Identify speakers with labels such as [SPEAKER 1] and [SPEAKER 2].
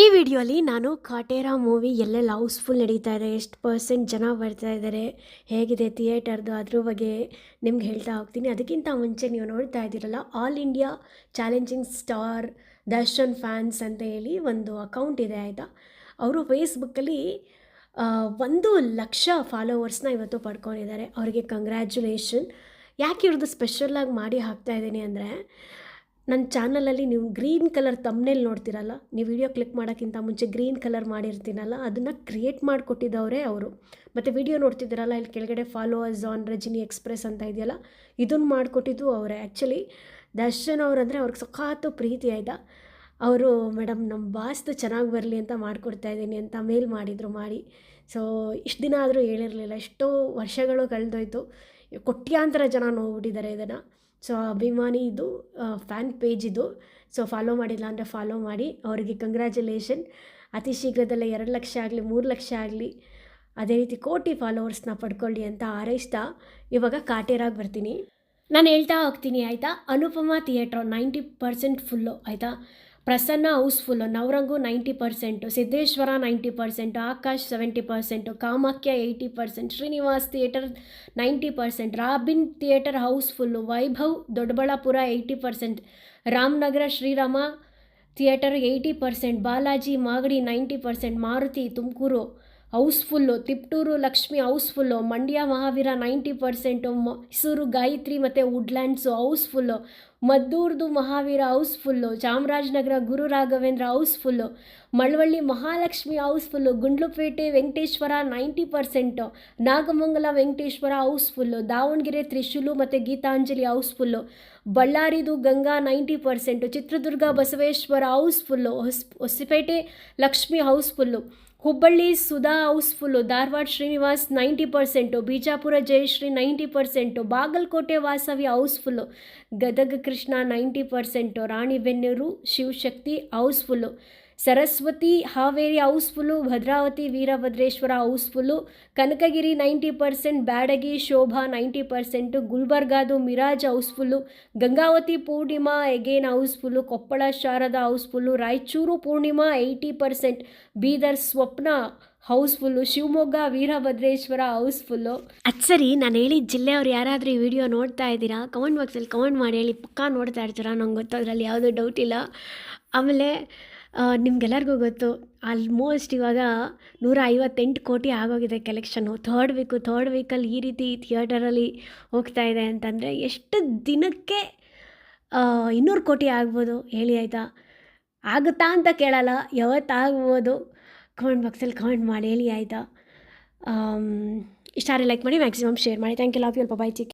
[SPEAKER 1] ಈ ವಿಡಿಯೋಲಿ ನಾನು ಕಾಟೇರಾ ಮೂವಿ ಎಲ್ಲೆಲ್ಲಿ ಹೌಸ್ಫುಲ್ ನಡೀತಾ ಇದೆ, ಎಷ್ಟು ಪರ್ಸೆಂಟ್ ಜನ ಬರ್ತಾ ಇದ್ದಾರೆ ಹೇಗಿದೆ ಥಿಯೇಟರ್ದು ಅದ್ರ ಬಗ್ಗೆ ನಿಮ್ಗೆ ಹೇಳ್ತಾ ಹೋಗ್ತೀನಿ. ಅದಕ್ಕಿಂತ ಮುಂಚೆ ನೀವು ನೋಡ್ತಾ ಇದ್ದೀರಲ್ಲ, all India challenging star Darshan fans ಅಂತ ಹೇಳಿ ಒಂದು ಅಕೌಂಟ್ ಇದೆ, ಆಯಿತಾ? ಅವರು ಫೇಸ್ಬುಕ್ಕಲ್ಲಿ ಒಂದು ಲಕ್ಷ ಫಾಲೋವರ್ಸ್ನ ಇವತ್ತು ಪಡ್ಕೊಂಡಿದ್ದಾರೆ. ಅವರಿಗೆ ಕಂಗ್ರ್ಯಾಚುಲೇಷನ್ ಯಾಕೆ ಇವ್ರದ್ದು ಸ್ಪೆಷಲಾಗಿ ಮಾಡಿ ಹಾಕ್ತಾ ಇದ್ದೀನಿ ಅಂದರೆ ನನ್ನ ಚಾನಲಲ್ಲಿ ನೀವು ಗ್ರೀನ್ ಕಲರ್ ತಮ್ಮನೇಲಿ ನೋಡ್ತೀರಲ್ಲ, ನೀವು ವಿಡಿಯೋ ಕ್ಲಿಕ್ ಮಾಡೋಕ್ಕಿಂತ ಮುಂಚೆ ಗ್ರೀನ್ ಕಲರ್ ಮಾಡಿರ್ತೀನಲ್ಲ, ಅದನ್ನು ಕ್ರಿಯೇಟ್ ಮಾಡಿಕೊಟ್ಟಿದ್ದವರೇ ಅವರು. ಮತ್ತು ವಿಡಿಯೋ ನೋಡ್ತಿದ್ದೀರಲ್ಲ, ಇಲ್ಲಿ ಕೆಳಗಡೆ ಫಾಲೋವರ್ಸ್ ಆನ್ ರಜಿನಿ ಎಕ್ಸ್ಪ್ರೆಸ್ ಅಂತ ಇದೆಯಲ್ಲ ಇದನ್ನು ಮಾಡಿಕೊಟ್ಟಿದ್ದು ಅವರೇ. ಆ್ಯಕ್ಚುಲಿ ದರ್ಶನ್ ಅವರಂದರೆ ಅವ್ರಿಗೆ ಸಖಾತು ಪ್ರೀತಿ ಆಯಿತಾ. ಅವರು, ಮೇಡಮ್ ನಮ್ಮ ಬಾಸ್ದು ಚೆನ್ನಾಗಿ ಬರಲಿ ಅಂತ ಮಾಡಿಕೊಡ್ತಾ ಇದ್ದೀನಿ ಅಂತ ಮೇಲ್ ಮಾಡಿದರು, ಮಾಡಿ. ಸೊ ಇಷ್ಟು ದಿನ ಆದರೂ ಹೇಳಿರಲಿಲ್ಲ. ಎಷ್ಟೋ ವರ್ಷಗಳು ಕಳೆದೋಯ್ತು. ಕೋಟ್ಯಾಂತರ ಜನ ನೋಡ್ಬಿಟ್ಟಿದ್ದಾರೆ ಇದನ್ನು. ಸೊ ಅಭಿಮಾನಿ ಇದು ಫ್ಯಾನ್ ಪೇಜ್ ಇದು. ಸೊ ಫಾಲೋ ಮಾಡಿಲ್ಲ ಅಂದರೆ ಫಾಲೋ ಮಾಡಿ. ಅವರಿಗೆ ಕಂಗ್ರ್ಯಾಚುಲೇಷನ್ ಅತಿ ಶೀಘ್ರದಲ್ಲೇ ಎರಡು ಲಕ್ಷ ಆಗಲಿ, ಮೂರು ಲಕ್ಷ ಆಗಲಿ, ಅದೇ ರೀತಿ ಕೋಟಿ ಫಾಲೋವರ್ಸ್ನ ಪಡ್ಕೊಳ್ಳಿ ಅಂತ ಹಾರೈಸ್ತಾ ಇವಾಗ ಕಾಟೇರಾಗಿ ಬರ್ತೀನಿ. ನಾನು ಹೇಳ್ತಾ ಹೋಗ್ತೀನಿ, ಆಯಿತಾ? Anupama theatre ninety percent full ಆಯಿತಾ? Prasanna house full Navarang ninety percent, Siddeshwara ninety percent, Akash seventy percent, Kamakhya eighty percent, Srinivas theatre ninety percent, Robin theatre house full Vaibhav Doddaballapur eighty percent, Ramanagara Srirama theatre eighty percent, Balaji Magadi ninety percent, Maruti Tumakuru house full, Tiptur Lakshmi house full, Mandya Mahaveera ninety percent Mysuru Gayatri ಮತ್ತು Woodlands house full, ಮದ್ದೂರ್ದು Mahaveera house full, Chamarajanagar Guru Raghavendra house full, Malavalli Mahalakshmi house full, Gundlupete Venkateshwara ninety percent, Nagamangala Venkateshwara house full, Davanagere Trishul ಮತ್ತು Geetanjali house full, ಬಳ್ಳಾರಿದು Ganga ninety percent, Chitradurga Basaveshwara house full, ಹೊಸ, Hosapete Lakshmi house full. Hubballi Sudha house full Dharwad Srinivas ninety percent, Bijapur Jayashree ninety percent, Bagalkot Vasavi house full, Gadag Krishna ninety percent Ranebennur Shivashakti house full. Saraswati, Haveri house full, Bhadravati, Veerabhadreshwara house full, Kanakagiri ninety percent, Byadgi, Shobha ninety percent, ಗುಲ್ಬರ್ಗಾದು Miraj house full, Gangavati Purnima again house full, Koppal Sharada house full, Raichur Purnima eighty percent, Bidar Swapna house full, Shivamogga Veerabhadreshwara house full. ಅದು ಸರಿ, ನಾನು ಹೇಳಿದ ಜಿಲ್ಲೆಯವ್ರು ಯಾರಾದರೂ ಈ video ನೋಡ್ತಾ ಇದ್ದೀರಾ? Comment ಬಾಕ್ಸಲ್ಲಿ comment ಮಾಡಿ ಹೇಳಿ, ಪಕ್ಕಾ ನೋಡ್ತಾ ಇರ್ತೀರಾ? ನಂಗೆ ಅದರಲ್ಲಿ ಯಾವುದೂ ಡೌಟ್ ಇಲ್ಲ. ಆಮೇಲೆ ನಿಮ್ಗೆಲ್ಲರಿಗೂ ಗೊತ್ತು ಆಲ್ಮೋಸ್ಟ್ ಇವಾಗ ನೂರ ಐವತ್ತೆಂಟು ಕೋಟಿ ಆಗೋಗಿದೆ ಕಲೆಕ್ಷನ್ನು ಥರ್ಡ್ ವೀಕು ಥರ್ಡ್ ವೀಕಲ್ಲಿ ಈ ರೀತಿ ಥಿಯೇಟರಲ್ಲಿ ಹೋಗ್ತಾ ಇದೆ ಅಂತಂದರೆ ಎಷ್ಟು ದಿನಕ್ಕೆ ಇನ್ನೂರು ಕೋಟಿ ಆಗ್ಬೋದು ಹೇಳಿ ಆಯಿತಾ? ಆಗುತ್ತಾ ಅಂತ ಕೇಳಲ್ಲ ಯಾವತ್ತಾಗ್ಬೋದು ಕಮೆಂಟ್ ಬಾಕ್ಸಲ್ಲಿ ಕಮೆಂಟ್ ಮಾಡಿ ಹೇಳಿ ಆಯಿತಾ? ಇಷ್ಟಾರೆ ಲೈಕ್ ಮಾಡಿ ಮ್ಯಾಕ್ಸಿಮಮ್ ಶೇರ್ ಮಾಡಿ. ಥ್ಯಾಂಕ್ ಯು ಲವ್ ಯು ಅಲ್ಪ ಬಾಯ್ ಚಿಕ್